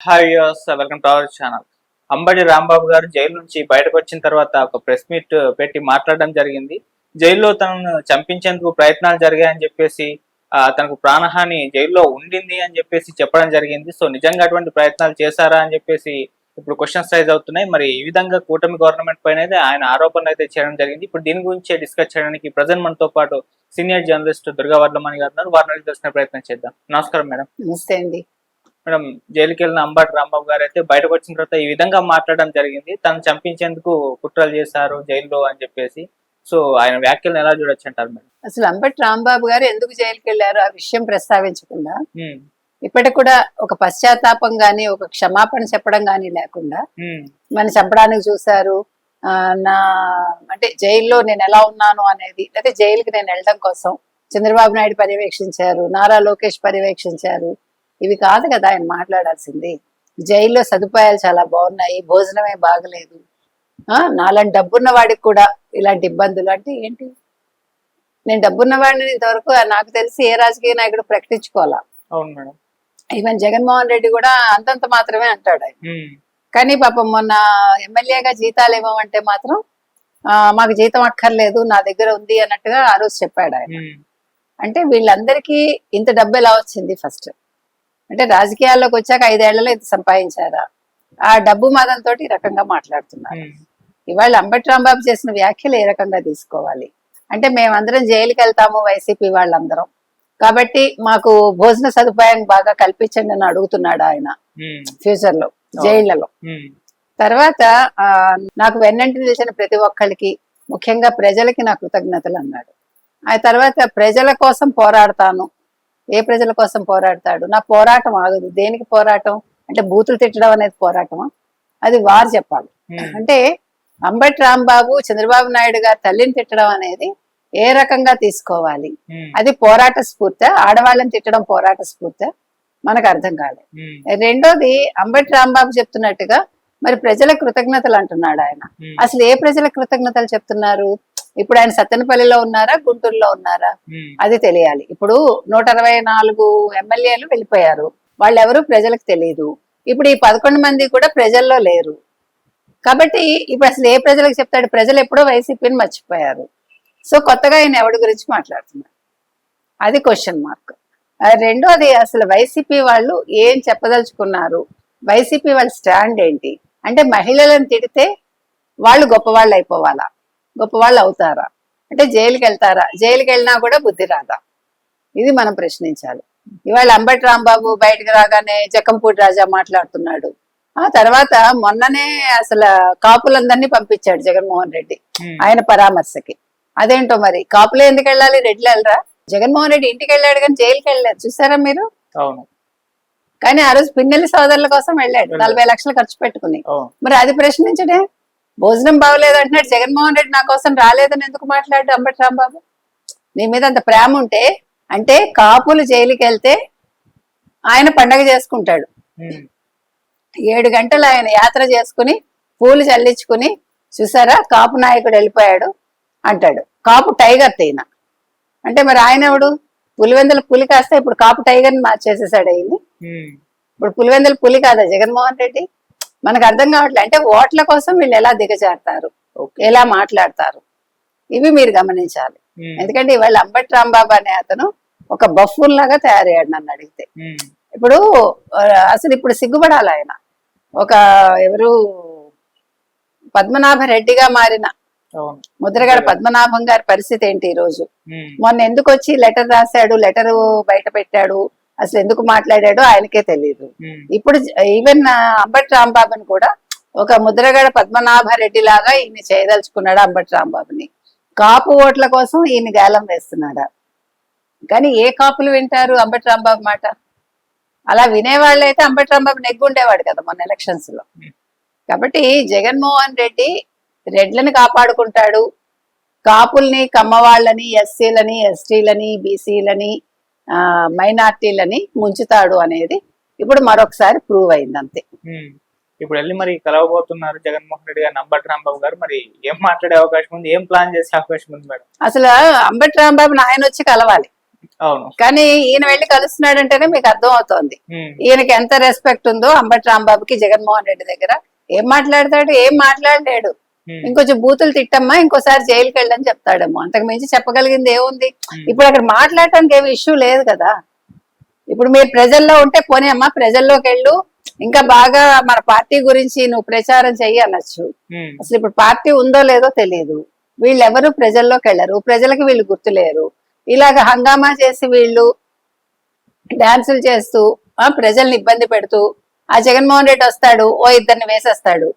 Hi welcome to our channel Ambati Rambabu గారు jail నుంచి బయటకు వచ్చిన తర్వాత ఒక ప్రెస్ మీట్ పెట్టి మాట్లాడడం జరిగింది. జైల్లో తనను చంపించేందుకు ప్రయత్నాలు జరిగాయని చెప్పేసి తనకు ప్రాణహాని జైల్లో ఉండింది అని చెప్పేసి చెప్పడం జరిగింది. సో నిజంగా అటువంటి ప్రయత్నాలు చేశారా అని చెప్పేసి ఇప్పుడు క్వశ్చన్స్ రైజ్ అవుతున్నాయి. మరి ఈ విధంగా కూటమి గవర్నమెంట్ పైన అయితే ఆయన ఆరోపణలు అయితే చేయడం జరిగింది. ఇప్పుడు దీని గురించి డిస్కస్ చేయడానికి ప్రజెంట్ మనతో పాటు సీనియర్ జర్నలిస్ట్ దుర్గా వర్ధమణి గారు వారిని అడిగి ప్రయత్నం చేద్దాం. నమస్కారం మేడం. నమస్తే అండి. మేడం జైలుకి వెళ్ళిన అంబటి రాంబాబు గారు అయితే బయటకు వచ్చిన తర్వాత ఈ విధంగా మాట్లాడడం జరిగింది. తను చంపించేందుకు కుట్రలు చేశారు జైల్లో అని చెప్పేసి. సో ఆయన వ్యాఖ్యలను ఎలా చూడొచ్చు అంటారు మేడం? అసలు అంబటి రాంబాబు గారు ఎందుకు జైలుకి వెళ్ళారు ఆ విషయం ప్రస్తావించకుండా ఇప్పటికి కూడా ఒక పశ్చాత్తాపం గాని ఒక క్షమాపణ చెప్పడం గాని లేకుండా మన చంపడానికి చూశారు. నా అంటే జైల్లో నేను ఎలా ఉన్నాను అనేది లేకపోతే జైలుకి నేను వెళ్ళడం కోసం చంద్రబాబు నాయుడు పర్యవేక్షించారు నారా లోకేష్ పర్యవేక్షించారు. ఇవి కాదు కదా ఆయన మాట్లాడాల్సింది. జైల్లో సదుపాయాలు చాలా బాగున్నాయి భోజనమే బాగలేదు. ఆ నాలాంటి డబ్బున్న వాడికి కూడా ఇలాంటి ఇబ్బందులు అంటే ఏంటి? నేను డబ్బున్న వాడిని ఇంతవరకు నాకు తెలిసి ఏ రాజకీయ నాయకుడు ప్రకటించుకోవాలా? ఈవెన్ జగన్మోహన్ రెడ్డి కూడా అంతంత మాత్రమే అంటాడు కానీ పాపం మొన్న ఎమ్మెల్యేగా జీతాలు ఇవ్వమంటే మాత్రం ఆ, మాకు జీతం అక్కర్లేదు నా దగ్గర ఉంది అన్నట్టుగా ఆ రోజు చెప్పాడు ఆయన. అంటే వీళ్ళందరికీ ఇంత డబ్బు ఎలా వచ్చింది ఫస్ట్? అంటే రాజకీయాల్లోకి వచ్చాక ఐదేళ్ళలో ఇంత సంపాదించారా? ఆ డబ్బు మదం తోటి ఈ రకంగా మాట్లాడుతున్నారు. ఇవాళ అంబటి రాంబాబు చేసిన వ్యాఖ్యలు ఏ రకంగా తీసుకోవాలి? అంటే మేమందరం జైలుకి వెళ్తాము వైసీపీ వాళ్ళందరం. కాబట్టి మాకు భోజన సదుపాయం బాగా కల్పించండి అని అడుగుతున్నాడు ఆయన. ఫ్యూచర్లో జైళ్ళలో. తర్వాత నాకు వెన్నంటి నిలిచిన ప్రతి ఒక్కరికి ముఖ్యంగా ప్రజలకి నా కృతజ్ఞతలు అన్నాడు. ఆ తర్వాత ప్రజల కోసం పోరాడతాను ఏ ప్రజల కోసం పోరాడతాడు? నా పోరాటం ఆగదు. దేనికి పోరాటం? అంటే బూతులు తిట్టడం అనేది పోరాటమా? అది వారు చెప్పాలి. అంటే అంబటి రాంబాబు చంద్రబాబు నాయుడు గారు తల్లిని తిట్టడం అనేది ఏ రకంగా తీసుకోవాలి? అది పోరాట స్ఫూర్తి. ఆడవాళ్ళని తిట్టడం పోరాట స్ఫూర్తి. మనకు అర్థం కాలేదు రెండోది అంబటి రాంబాబు చెప్తున్నట్టుగా మరి ప్రజల కృతజ్ఞతలు అంటున్నాడు ఆయన. అసలు ఏ ప్రజల కృతజ్ఞతలు చెప్తున్నారు? ఇప్పుడు ఆయన సత్తెనపల్లిలో ఉన్నారా గుంటూరులో ఉన్నారా? అది తెలియాలి. ఇప్పుడు నూట అరవై నాలుగు ఎమ్మెల్యేలు వెళ్ళిపోయారు. వాళ్ళెవరు ప్రజలకు తెలియదు ఇప్పుడు ఈ పదకొండు మంది కూడా ప్రజల్లో లేరు. కాబట్టి ఇప్పుడు అసలు ఏ ప్రజలకు చెప్తాడు? ప్రజలు ఎప్పుడో వైసీపీని మర్చిపోయారు. సో కొత్తగా ఆయన ఎవడి గురించి మాట్లాడుతున్నారు? అది క్వశ్చన్ మార్క్ రెండోది అసలు వైసీపీ వాళ్ళు ఏం చెప్పదలుచుకున్నారు? వైసీపీ వాళ్ళ స్టాండ్ ఏంటి? అంటే మహిళలను తిడితే వాళ్ళు గొప్పవాళ్ళు అయిపోవాలా? గొప్పవాళ్ళు అవుతారా అంటే జైలుకి వెళ్తారా జైలుకి వెళ్ళినా కూడా బుద్ధి రాదా? ఇది మనం ప్రశ్నించాలి. ఇవాళ అంబటి రాంబాబు బయటకు రాగానే జక్కంపూడి రాజా మాట్లాడుతున్నాడు. ఆ తర్వాత మొన్ననే అసలు కాపులందరినీ పంపించాడు జగన్మోహన్ రెడ్డి. ఆయన పరామర్శకి. అదేంటో మరి? కాపులే ఎందుకు వెళ్ళాలి? రెడ్లు వెళ్ళరా? జగన్మోహన్ రెడ్డి ఇంటికి వెళ్ళాడు కానీ జైలుకి వెళ్ళాడు చూసారా మీరు? కానీ ఆ రోజు పిన్నెల్లి సోదరుల కోసం వెళ్ళాడు. నలభై లక్షలు ఖర్చు పెట్టుకుని. మరి అది ప్రశ్నించడే? భోజనం బాగలేదు అంటున్నాడు. జగన్మోహన్ రెడ్డి నా కోసం రాలేదని ఎందుకు మాట్లాడు అంబటి రాంబాబు? నీ మీద అంత ప్రేమ ఉంటే అంటే కాపులు జైలుకి వెళ్తే ఆయన పండగ చేసుకుంటాడు. ఏడు గంటలు ఆయన యాత్ర చేసుకుని పూలు చల్లించుకుని చూసారా? కాపు నాయకుడు వెళ్ళిపోయాడు అంటాడు. కాపు టైగర్ తీన? అంటే మరి ఆయన ఎవడు? పులివెందుల పులి కాస్త ఇప్పుడు కాపు టైగర్ని మార్చేసేసాడు అయింది ఇప్పుడు పులివెందుల పులి కాదా జగన్మోహన్ రెడ్డి? మనకు అర్థం కావట్లే. అంటే ఓట్ల కోసం వీళ్ళు ఎలా దిగజారుతారు ఎలా మాట్లాడతారు? ఇవి మీరు గమనించాలి. ఎందుకంటే ఇవాళ అంబటి రాంబాబు అనే అతను ఒక బఫూన్ లాగా తయారయ్యాడు నన్ను అడిగితే. ఇప్పుడు అసలు ఇప్పుడు సిగ్గుపడాలి ఆయన. ఒక ఎవరు పద్మనాభ రెడ్డిగా మారిన ముద్రగడ పద్మనాభం గారి పరిస్థితి ఏంటి ఈ రోజు మొన్న ఎందుకు వచ్చి లెటర్ రాశాడు లెటర్ బయట పెట్టాడు? అసలు ఎందుకు మాట్లాడాడో ఆయనకే తెలియదు ఇప్పుడు ఈవెన్ అంబటి రాంబాబుని కూడా ఒక ముద్రగడ పద్మనాభ రెడ్డి లాగా ఈయన చేయదలుచుకున్నాడు అంబటి రాంబాబుని. కాపు ఓట్ల కోసం ఈయన గాలం వేస్తున్నాడా? కానీ ఏ కాపులు వింటారు అంబటి రాంబాబు మాట? అలా వినేవాళ్ళు అయితే అంబటి రాంబాబు నెగ్గుండేవాడు కదా మొన్న ఎలక్షన్స్లో. కాబట్టి జగన్మోహన్ రెడ్డి రెడ్లను కాపాడుకుంటాడు. కాపుల్ని కమ్మవాళ్ళని ఎస్సీలని ఎస్టీలని బీసీలని మైనార్టీలని ముంచుతాడు అనేది ఇప్పుడు మరొకసారి ప్రూవ్ అయింది అంతే. ఇప్పుడు వెళ్ళి మరి కలవబోతున్నారు జగన్మోహన్ రెడ్డి గారు అంబటి రాంబాబు గారు. మరి ఏం మాట్లాడే అవకాశం ఉంది? ఏం ప్లాన్ చేసే అవకాశం ఉంది మేడం? అసలు అంబటి రాంబాబుని ఆయన వచ్చి కలవాలి. అవును. కానీ ఈయన వెళ్ళి కలుస్తున్నాడంటేనే మీకు అర్థం అవుతోంది ఈయనకి ఎంత రెస్పెక్ట్ ఉందో అంబటి రాంబాబుకి జగన్మోహన్ రెడ్డి దగ్గర. ఏం మాట్లాడతాడు? ఏం మాట్లాడలేడు. ఇంకొంచెం బూతులు తిట్టమ్మా ఇంకోసారి జైలుకి వెళ్ళని చెప్తాడేమో. అంతకు మించి చెప్పగలిగింది ఏముంది. ఇప్పుడు అక్కడ మాట్లాడటానికి ఏమి ఇష్యూ లేదు కదా. ఇప్పుడు మీరు ప్రజల్లో ఉంటే పోనీ అమ్మా ప్రజల్లోకి వెళ్ళు. ఇంకా బాగా మన పార్టీ గురించి నువ్వు ప్రచారం చెయ్యి అనొచ్చు. అసలు ఇప్పుడు పార్టీ ఉందో లేదో తెలియదు వీళ్ళెవరు ప్రజల్లోకి వెళ్ళరు. ప్రజలకు వీళ్ళు గుర్తులేరు. ఇలాగ హంగామా చేసి వీళ్ళు డాన్సులు చేస్తూ ఆ ప్రజల్ని ఇబ్బంది పెడుతూ ఆ జగన్మోహన్ రెడ్డి వస్తాడు ఓ ఇద్దరిని వేసేస్తాడు.